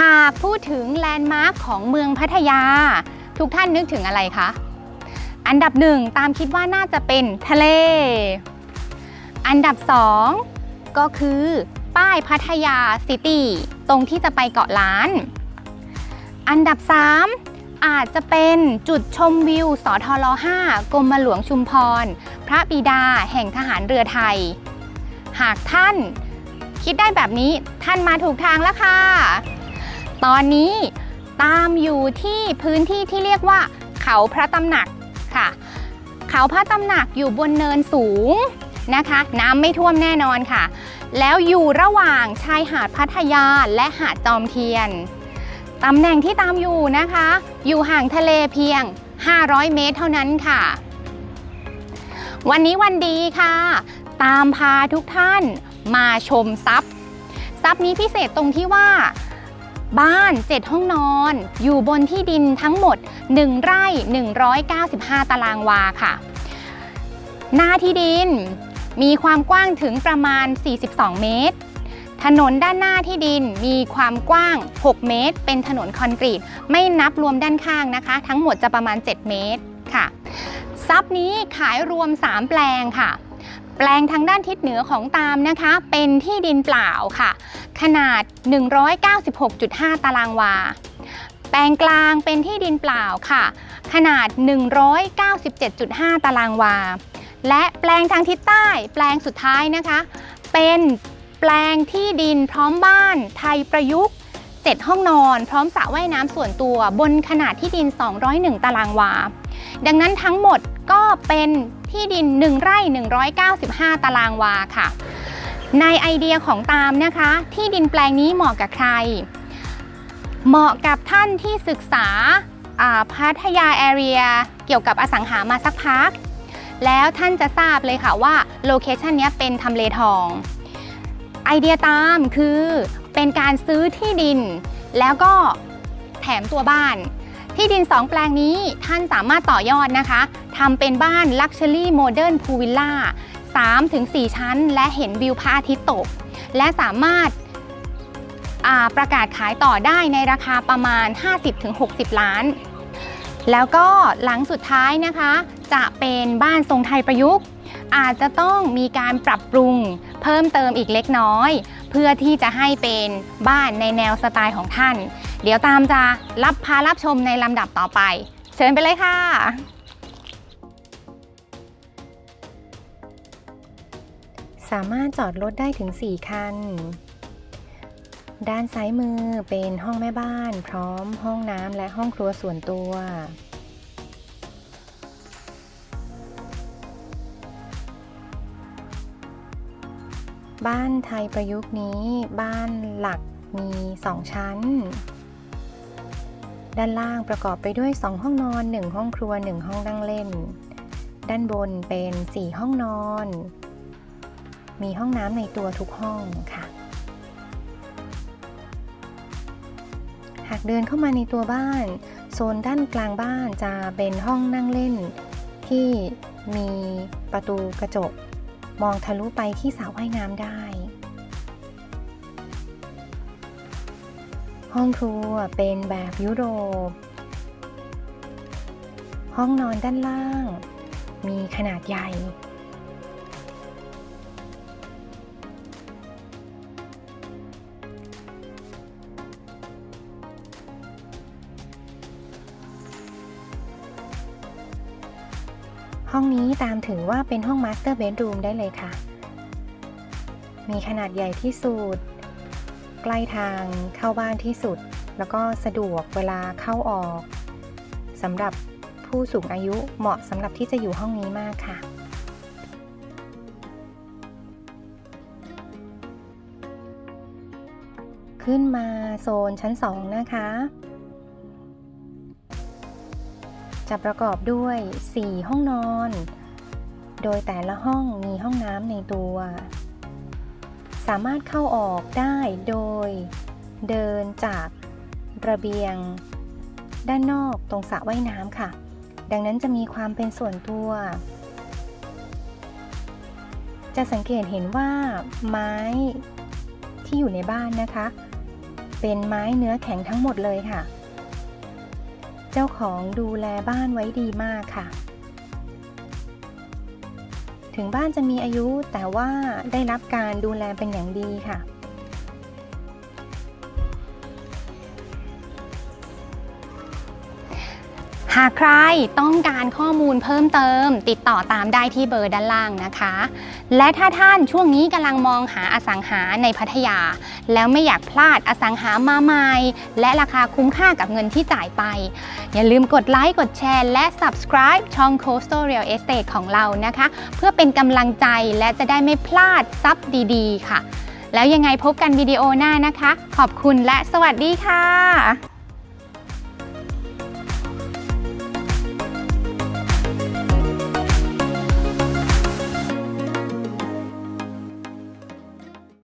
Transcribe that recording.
หากพูดถึงแลนด์มาร์คของเมืองพัทยา ทุกท่านนึกถึงอะไรคะ อันดับหนึ่งตามคิดว่าน่าจะเป็นทะเล อันดับสองก็คือป้ายพัทยาซิตี้ตรงที่จะไปเกาะล้าน อันดับ 3 อาจจะเป็นจุดชมวิวสทล5กรมหลวงชุมพร พระบิดาแห่งทหารเรือไทย หากท่านคิดได้แบบนี้ท่านมาถูกทางแล้วค่ะ ตอนนี้ตามอยู่ที่พื้นที่ที่เรียกว่า เขาพระตำหนักค่ะ เขาพระตำหนักอยู่บนเนินสูงนะคะ น้ำไม่ท่วมแน่นอนค่ะ แล้วอยู่ระหว่างชายหาดพัทยาและหาดจอมเทียนตำแหน่งที่ตามอยู่นะคะ อยู่ห่างทะเลเพียง 500 เมตรเท่านั้นค่ะ วันนี้วันดีค่ะ ตามพาทุกท่านมาชมซับซับนี้พิเศษตรงที่ว่า บ้าน 7 ห้องนอน อยู่บนที่ดินทั้งหมด 1 ไร่ 195 ตารางวาค่ะ หน้าที่ดินมีความกว้างถึงประมาณ 42 เมตร ถนนด้านหน้าที่ดินมีความกว้าง 6 เมตร เป็นถนนคอนกรีต ไม่นับรวมด้านข้างนะคะ ทั้งหมดจะประมาณ 7 เมตรค่ะซับนี้ขายรวม 3 แปลงค่ะ แปลงทางด้านทิศเหนือของตามนะคะ เป็นที่ดินเปล่าค่ะ ขนาด 196.5 ตารางวา แปลงกลางเป็นที่ดินเปล่าค่ะ ขนาด 197.5 ตารางวา และแปลงทางทิศใต้แปลงสุดท้ายนะคะ เป็นแปลงที่ดินพร้อมบ้านไทยประยุกต์ 7 ห้องนอน พร้อมสระว่ายน้ำส่วนตัวบนขนาดที่ดิน 201 ตารางวา ดังนั้นทั้งหมดก็เป็น ที่ดิน 1 ไร่ 195 ตารางวาค่ะ ในไอเดียของตามนะคะ ที่ดินแปลงนี้เหมาะกับใคร เหมาะกับท่านที่ศึกษาพัทยาแอเรียเกี่ยวกับอสังหามาสักพัก แล้วท่านจะทราบเลยค่ะว่าโลเคชันนี้เป็นทำเลทอง ไอเดียตามคือเป็นการซื้อที่ดิน แล้วก็แถมตัวบ้าน ที่ดิน 2 แปลงนี้ท่านสามารถต่อยอดนะคะทำเป็นบ้าน Luxury Modern Pool Villa 3-4 ชั้น และเห็นวิวพระอาทิตย์ตก และสามารถาประกาศขายต่อได้ในราคาประมาณ 50-60 ล้าน แล้วก็หลังสุดท้ายนะคะ จะเป็นบ้านทรงไทยประยุกต์ อาจจะต้องมีการปรับปรุงเพิ่มเติมอีกเล็กน้อย เพื่อที่จะให้เป็นบ้านในแนวสไตล์ของท่าน เดี๋ยวตามจะรับพารับชมในลำดับต่อไป เชิญไปเลยค่ะ สามารถจอดรถได้ถึง 4 คัน ด้านซ้ายมือเป็นห้องแม่บ้าน พร้อมห้องน้ำและห้องครัวส่วนตัวบ้านไทยประยุกต์นี้บ้านหลักมี 2 ชั้น ด้านล่างประกอบไปด้วย 2 ห้องนอน 1 ห้องครัว 1 ห้องนั่งเล่น ด้านบนเป็น 4 ห้องนอน มีห้องน้ำในตัวทุกห้องค่ะ หากเดินเข้ามาในตัวบ้าน โซนด้านกลางบ้านจะเป็นห้องนั่งเล่น ที่มีประตูกระจก มองทะลุไปที่สระว่ายน้ำได้ ห้องครัวเป็นแบบยุโรป ห้องนอนด้านล่าง มีขนาดใหญ่ ห้องนี้ตามถือว่าเป็นห้องมาสเตอร์เบดรูมได้เลยค่ะ มีขนาดใหญ่ที่สุด ใกล้ทางเข้าบ้านที่สุด แล้วก็สะดวกเวลาเข้าออกสำหรับผู้สูงอายุเหมาะสำหรับที่จะอยู่ห้องนี้มากค่ะ ขึ้นมาโซนชั้น 2 นะคะ จะประกอบด้วย 4 ห้องนอน โดยแต่ละห้องมีห้องน้ำในตัว สามารถเข้าออกได้โดย เดินจากระเบียง ด้านนอกตรงสระว่ายน้ำค่ะ ดังนั้นจะมีความเป็นส่วนตัว จะสังเกตเห็นว่าไม้ที่อยู่ในบ้านนะคะ เป็นไม้เนื้อแข็งทั้งหมดเลยค่ะ เจ้าของดูแลบ้านไว้ดีมากค่ะ ถึงบ้านจะมีอายุแต่ว่าได้รับการดูแลเป็นอย่างดีค่ะ หากใครต้องการข้อมูลเพิ่มเติม ติดต่อตามได้ที่เบอร์ด้านล่างนะคะ และถ้าท่านช่วงนี้กำลังมองหาอสังหาในพัทยา แล้วไม่อยากพลาดอสังหามาใหม่ และราคาคุ้มค่ากับเงินที่จ่ายไป อย่าลืมกดไลค์กดแชร์และ subscribe ช่อง Coastal Real Estate ของเรานะคะ เพื่อเป็นกำลังใจและจะได้ไม่พลาดซับดีๆ ค่ะ แล้วยังไงพบกันวิดีโอหน้านะคะ ขอบคุณและสวัสดีค่ะ